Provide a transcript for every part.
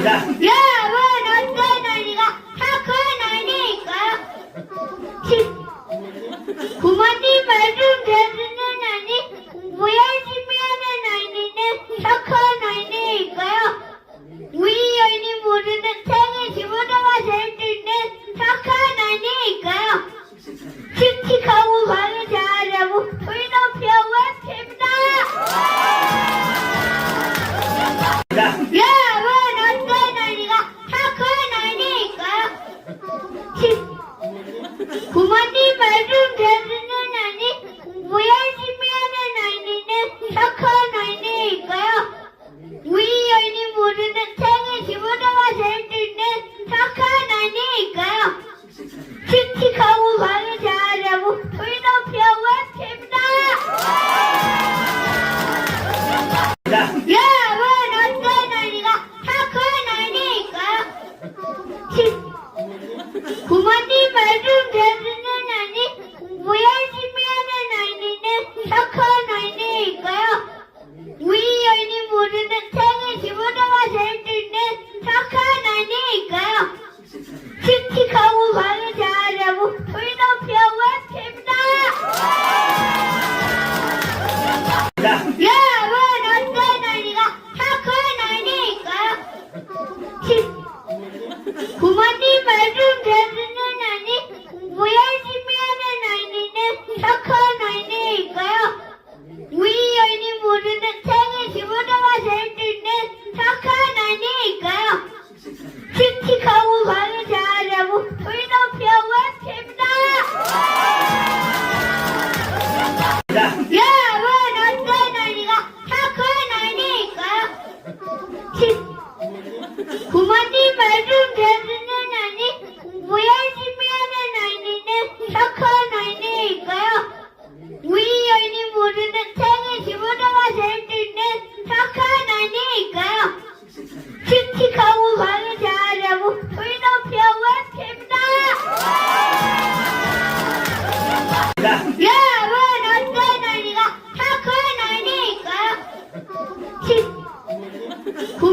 여러분 어떤 아이가 착한 아이일까요? 부모님 말씀 듣는 아이 공부 열심히 하는 아이는 착한 아이일까요? 우리 아이 모두는 생일 집어넣어 살 때는 착한 아이일까요? 씩씩하고 말을 잘하고 소리 높여고 했습니다. 부모님 말씀 듣는 아이 공부 열심히 하는 아이는 착한 아이일까요? 우리 아이 모두는 생일 집어넣어 살 때는 착한 아이일까요? 씩씩하고 말을 잘하고 소리 높여고 했습니다. 여러분 어떤 아이가 착한 아이일까요? 부모님 말씀 who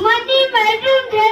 我弟没挣钱